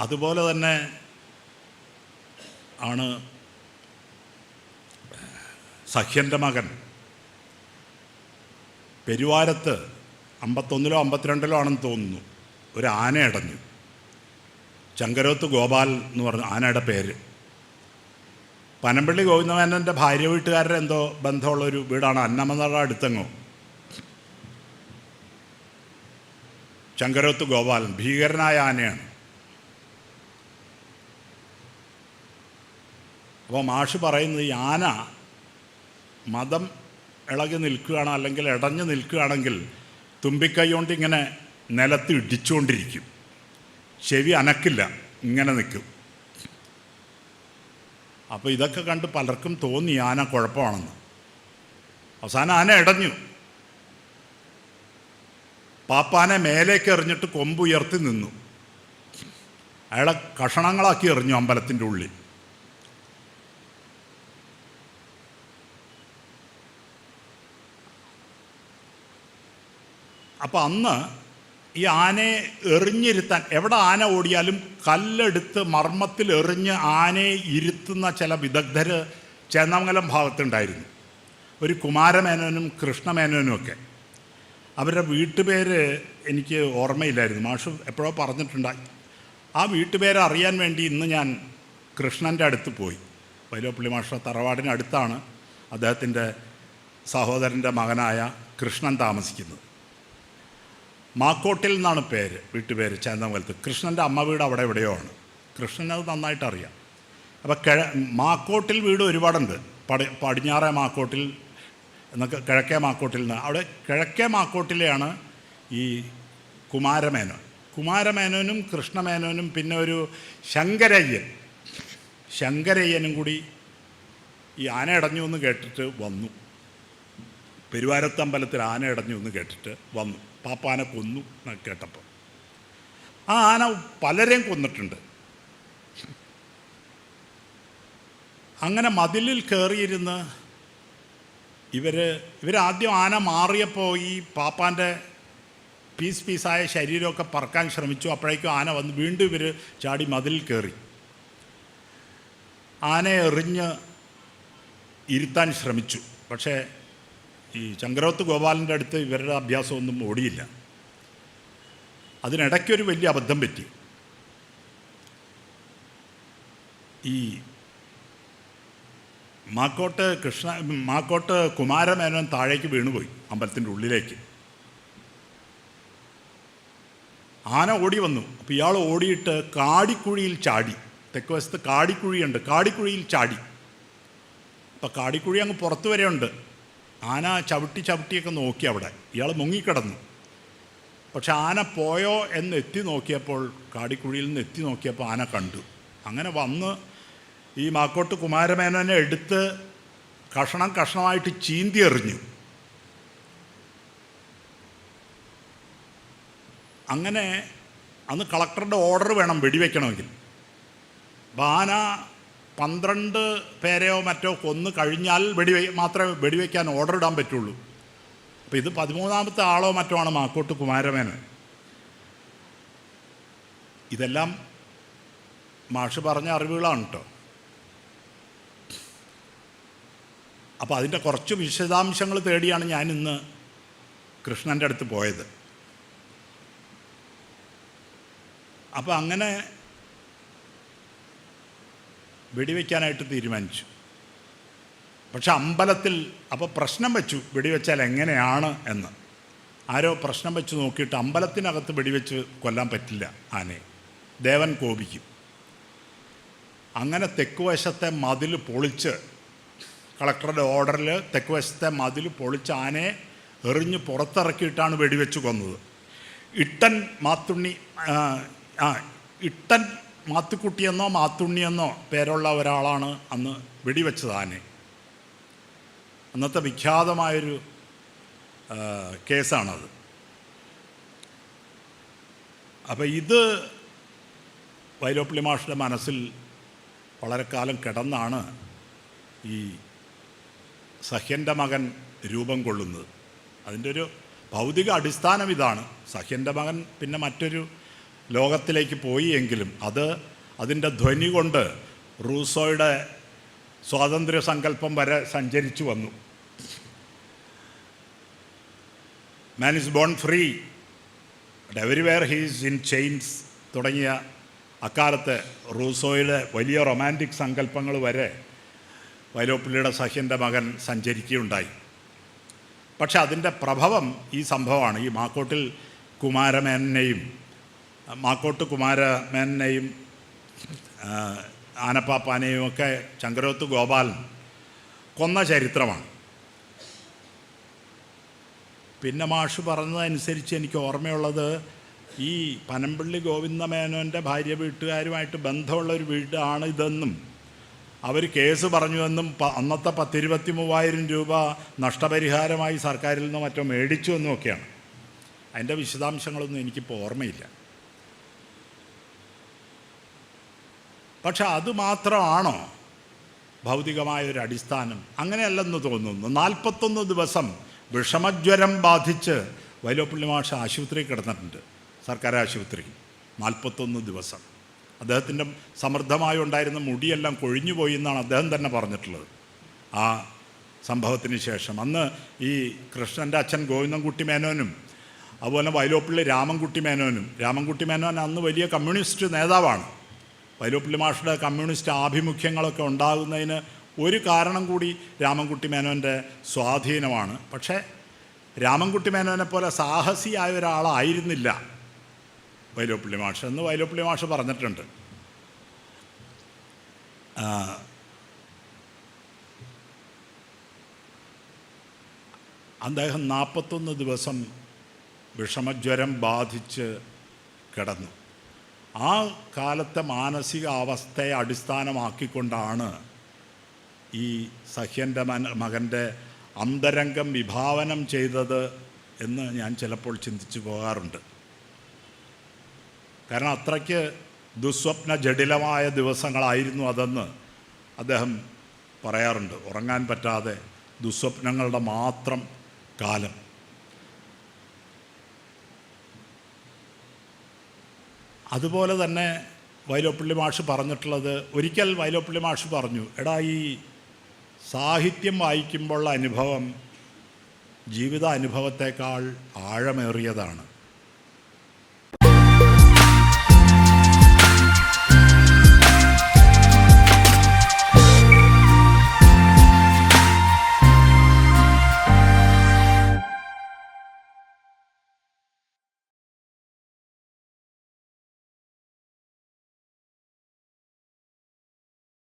അതുപോലെ തന്നെ ആണ് സഖ്യന്റെ മകൻ. പെരുവാരത്ത് അമ്പത്തൊന്നിലോ അമ്പത്തിരണ്ടിലോ ആണെന്ന് തോന്നുന്നു. ഒരു ആന അടഞ്ഞു. ചങ്കരോത്ത് ഗോപാൽ എന്ന് പറഞ്ഞു ആനയുടെ പേര്. പനമ്പള്ളി ഗോവിന്ദമേനന്റെ ഭാര്യ വീട്ടുകാരുടെ എന്തോ ബന്ധമുള്ളൊരു വീടാണ് അന്നമനട അടുത്തെങ്ങോ. ചങ്കരോത്ത് ഗോപാലൻ ഭീകരനായ ആനയാണ്. അപ്പോൾ മാഷ് പറയുന്നത് ഈ ആന മതം ഇളകി നിൽക്കുകയാണ് അല്ലെങ്കിൽ ഇടഞ്ഞു നിൽക്കുകയാണെങ്കിൽ തുമ്പിക്കൈ കൊണ്ട് ഇങ്ങനെ നിലത്ത് ഇടിച്ചുകൊണ്ടിരിക്കും. ചെവി അനക്കില്ല ഇങ്ങനെ നിൽക്കും. അപ്പോൾ ഇതൊക്കെ കണ്ട് പലർക്കും തോന്നി ആന കുഴപ്പമാണെന്ന്. അവസാനം ആന ഇടഞ്ഞു. പാപ്പാനെ മേലേക്ക് എറിഞ്ഞിട്ട് കൊമ്പുയർത്തി നിന്നു. അയാളെ കഷണങ്ങളാക്കി എറിഞ്ഞു അമ്പലത്തിന്റെ ഉള്ളിൽ. അപ്പം അന്ന് ഈ ആനയെ എറിഞ്ഞിരുത്താൻ എവിടെ ആന ഓടിയാലും കല്ലെടുത്ത് മർമ്മത്തിൽ എറിഞ്ഞ് ആനയെ ഇരുത്തുന്ന ചില വിദഗ്ധർ ചേന്നാമംഗലം ഭാഗത്തുണ്ടായിരുന്നു. ഒരു കുമാരമേനോനും കൃഷ്ണമേനോനും ഒക്കെ. അവരുടെ വീട്ടുപേര് എനിക്ക് ഓർമ്മയില്ലായിരുന്നു. മാഷ് എപ്പോഴോ പറഞ്ഞിട്ടുണ്ടായി. ആ വീട്ടുപേര് അറിയാൻ വേണ്ടി ഇന്ന് ഞാൻ കൃഷ്ണന്റെ അടുത്ത് പോയി. വൈലോപ്പള്ളി മാഷ തറവാടിനടുത്താണ് അദ്ദേഹത്തിന്റെ സഹോദരന്റെ മകനായ കൃഷ്ണൻ താമസിക്കുന്നത്. മാക്കോട്ടിൽ നിന്നാണ് പേര് വീട്ടുപേര് ചേന്നമംഗലത്ത് കൃഷ്ണന്റെ അമ്മ വീട് അവിടെ എവിടെയോ ആണ്. കൃഷ്ണൻ അത് നന്നായിട്ട് അറിയാം. അപ്പോൾ കിഴ മാക്കോട്ടിൽ വീട് ഒരുപാടുണ്ട്. പടി പടിഞ്ഞാറേ മാക്കോട്ടിൽ എന്നൊക്കെ കിഴക്കേ മാക്കോട്ടിൽ നിന്ന്. അവിടെ കിഴക്കേ മാക്കോട്ടിലെയാണ് ഈ കുമാരമേനോൻ. കുമാരമേനോനും കൃഷ്ണമേനോനും പിന്നെ ഒരു ശങ്കരയ്യൻ. ശങ്കരയ്യനും കൂടി ഈ ആന അടഞ്ഞു എന്ന് കേട്ടിട്ട് വന്നു. പെരുവാരത്തമ്പലത്തിൽ ആന അടഞ്ഞു എന്ന് കേട്ടിട്ട് വന്നു. പാപ്പാനെ കൊന്നു എന്നൊക്കെ കേട്ടപ്പോൾ. ആ ആന പലരെയും കൊന്നിട്ടുണ്ട്. അങ്ങനെ മതിലിൽ കയറിയിരുന്ന് ഇവർ ഇവരാദ്യം ആന മാറിയപ്പോൾ ഈ പാപ്പാന്റെ പീസ് പീസായ ശരീരമൊക്കെ പറക്കാൻ ശ്രമിച്ചു. അപ്പോഴേക്കും ആന വന്ന് വീണ്ടും ഇവർ ചാടി മതിലിൽ കയറി. ആനയെ എറിഞ്ഞ് ഇരുത്താൻ ശ്രമിച്ചു. പക്ഷേ ഈ ചങ്കരോത്ത് ഗോപാലന്റെ അടുത്ത് ഇവരുടെ അഭ്യാസമൊന്നും ഓടിയില്ല. അതിനിടയ്ക്കൊരു വലിയ അബദ്ധം പറ്റി. ഈ മാക്കോട്ട് കൃഷ്ണ മാക്കോട്ട് കുമാരമേനോൻ താഴേക്ക് വീണുപോയി അമ്പലത്തിന്റെ ഉള്ളിലേക്ക്. ആന ഓടി വന്നു. അപ്പോൾ ഇയാൾ ഓടിയിട്ട് കാടിക്കുഴിയിൽ ചാടി. തെക്ക് വശത്ത് കാടിക്കുഴിയുണ്ട്. കാടിക്കുഴിയിൽ ചാടി. അപ്പോൾ കാടിക്കുഴി അങ്ങ് പുറത്തു വരെയുണ്ട്. ആന ചവിട്ടി ചവിട്ടിയൊക്കെ നോക്കി അവിടെ. ഇയാൾ മുങ്ങിക്കിടന്നു. പക്ഷെ ആന പോയോ എന്ന് എത്തി നോക്കിയപ്പോൾ കാടിക്കുഴിയിൽ നിന്ന് എത്തി നോക്കിയപ്പോൾ ആന കണ്ടു. അങ്ങനെ വന്ന് ഈ മാക്കോട്ട് കുമാരമേനോനെ എടുത്ത് കഷണം കഷണമായിട്ട് ചീന്തി എറിഞ്ഞു. അങ്ങനെ അന്ന് കളക്ടറുടെ ഓർഡർ വേണം വെടിവെക്കണമെങ്കിൽ. അപ്പോൾ ആന പന്ത്രണ്ട് പേരെയോ മറ്റോ കൊന്ന് കഴിഞ്ഞാൽ വെടിവെ മാത്രമേ വെടിവെക്കാൻ ഓർഡർ ഇടാൻ പറ്റുള്ളൂ. അപ്പോൾ ഇത് പതിമൂന്നാമത്തെ ആളോ മറ്റോ ആണ് മാക്കോട്ട് കുമാരമേനൻ. ഇതെല്ലാം മാഷ് പറഞ്ഞ അറിവുകളാണ് കേട്ടോ അപ്പോൾ അതിന്റെ കുറച്ച് വിശദാംശങ്ങൾ തേടിയാണ് ഞാൻ ഇന്ന് കൃഷ്ണന്റെ അടുത്ത് പോയത്. അപ്പോൾ അങ്ങനെ വെടിവെക്കാനായിട്ട് തീരുമാനിച്ചു. പക്ഷെ അമ്പലത്തിൽ അപ്പോൾ പ്രശ്നം വെച്ചു വെടിവെച്ചാൽ എങ്ങനെയാണ് എന്ന്. ആരോ പ്രശ്നം വെച്ച് നോക്കിയിട്ട് അമ്പലത്തിനകത്ത് വെടിവെച്ച് കൊല്ലാൻ പറ്റില്ല ആനയെ. ദേവൻ കോപിക്കും. അങ്ങനെ തെക്കുവശത്തെ മതിൽ പൊളിച്ച് കളക്ടറുടെ ഓർഡറിൽ തെക്കുവശത്തെ മതിൽ പൊളിച്ച് ആനയെ എറിഞ്ഞ് പുറത്തിറക്കിയിട്ടാണ് വെടിവെച്ച് കൊന്നത്. ഇട്ടൻ മാത്തുണ്ണി ആ, ഇട്ടൻ മാത്തുക്കുട്ടിയെന്നോ മാത്തുണ്ണിയെന്നോ പേരുള്ള ഒരാളാണ് അന്ന് വെടിവെച്ചത് ആനെ. അന്നത്തെ വിഖ്യാതമായൊരു കേസാണത്. അപ്പോൾ ഇത് വൈലോപ്പിള്ളി മാഷിന്റെ മനസ്സിൽ വളരെ കാലം കിടന്നാണ് ഈ സഹ്യന്റെ മകൻ രൂപം കൊള്ളുന്നത്. അതിന്റെ ഒരു ഭൗതിക അടിസ്ഥാനം ഇതാണ്. സഹ്യന്റെ മകൻ പിന്നെ മറ്റൊരു ലോകത്തിലേക്ക് പോയി എങ്കിലും അത് അതിന്റെ ധ്വനി കൊണ്ട് റൂസോയുടെ സ്വാതന്ത്ര്യ സങ്കല്പം വരെ സഞ്ചരിച്ചു വന്നു. Man is born free but everywhere he's in chains തുടങ്ങിയ അക്കാലത്ത് റൂസോയുടെ വലിയ റൊമാന്റിക് സങ്കല്പങ്ങൾ വരെ വൈലോപ്പിള്ളിയുടെ സഹ്യന്റെ മകൻ സഞ്ചരിക്കുകയുണ്ടായി. പക്ഷെ അതിന്റെ പ്രഭവം ഈ സംഭവമാണ്. ഈ മാക്കോട്ടിൽ കുമാരമേനനെയും മാക്കോട്ട് കുമാരമേനെയും ആനപ്പാപ്പാനെയും ഒക്കെ ചങ്കരോത്ത് ഗോപാലൻ കൊന്ന ചരിത്രമാണ്. പിന്നെ മാഷ് പറഞ്ഞതനുസരിച്ച് എനിക്ക് ഓർമ്മയുള്ളത് ഈ പനമ്പള്ളി ഗോവിന്ദമേനോന്റെ ഭാര്യ വീട്ടുകാരുമായിട്ട് ബന്ധമുള്ള ഒരു വീടാണ് ഇതെന്നും അവർ കേസ് പറഞ്ഞുവെന്നും അന്നത്തെ പത്തിരുപത്തി മൂവായിരം രൂപ നഷ്ടപരിഹാരമായി സർക്കാരിൽ നിന്ന് മറ്റോ മേടിച്ചു എന്നും ഒക്കെയാണ്. അതിന്റെ വിശദാംശങ്ങളൊന്നും എനിക്കിപ്പോൾ ഓർമ്മയില്ല. പക്ഷെ അത് മാത്രമാണോ ഭൗതികമായ ഒരു അടിസ്ഥാനം? അങ്ങനെയല്ലെന്ന് തോന്നുന്നു. നാൽപ്പത്തൊന്ന് ദിവസം വിഷമജ്വരം ബാധിച്ച് വൈലോപ്പള്ളി മാഷ ആശുപത്രി കിടന്നിട്ടുണ്ട്. സർക്കാർ ആശുപത്രി. നാൽപ്പത്തൊന്ന് ദിവസം. അദ്ദേഹത്തിന്റെ സമൃദ്ധമായി ഉണ്ടായിരുന്ന മുടിയെല്ലാം കൊഴിഞ്ഞു പോയി എന്നാണ് അദ്ദേഹം തന്നെ പറഞ്ഞിട്ടുള്ളത്. ആ സംഭവത്തിന് ശേഷം. അന്ന് ഈ കൃഷ്ണന്റെ അച്ഛൻ ഗോവിന്ദൻകുട്ടി മേനോനും അതുപോലെ വൈലോപ്പള്ളി രാമൻകുട്ടി മേനോനും. രാമൻകുട്ടി മേനോൻ അന്ന് വലിയ കമ്മ്യൂണിസ്റ്റ് നേതാവാണ്. വൈലോപ്പള്ളി മാഷുടെ കമ്മ്യൂണിസ്റ്റ് ആഭിമുഖ്യങ്ങളൊക്കെ ഉണ്ടാകുന്നതിന് ഒരു കാരണം കൂടി രാമൻകുട്ടി മേനോന്റെ സ്വാധീനമാണ്. പക്ഷേ രാമൻകുട്ടി മേനോനെ പോലെ സാഹസിയായ ഒരാളായിരുന്നില്ല വൈലോപ്പള്ളി മാഷ് എന്ന് വൈലോപ്പള്ളി മാഷ് പറഞ്ഞിട്ടുണ്ട്. അദ്ദേഹം നാൽപ്പത്തൊന്ന് ദിവസം വിഷമജ്വരം ബാധിച്ച് കിടന്നു. ആ കാലത്തെ മാനസികാവസ്ഥയെ അടിസ്ഥാനമാക്കിക്കൊണ്ടാണ് ഈ സഹ്യന്റെ മന മകന്റെ അന്തരംഗം വിഭാവനം ചെയ്തത് എന്ന് ഞാൻ ചിലപ്പോൾ ചിന്തിച്ചു പോകാറുണ്ട്. കാരണം അത്രയ്ക്ക് ദുസ്വപ്ന ജടിലമായ ദിവസങ്ങളായിരുന്നു അതെന്ന് അദ്ദേഹം പറയാറുണ്ട്. ഉറങ്ങാൻ പറ്റാതെ ദുസ്വപ്നങ്ങളുടെ മാത്രം കാലം. അതുപോലെ തന്നെ വൈലോപ്പള്ളി മാഷ് പറഞ്ഞിട്ടുള്ളത് ഒരിക്കൽ വൈലോപ്പള്ളി മാഷ് പറഞ്ഞു എടാ ഈ സാഹിത്യം വായിക്കുമ്പോഴുള്ള അനുഭവം ജീവിത അനുഭവത്തെക്കാൾ ആഴമേറിയതാണ്.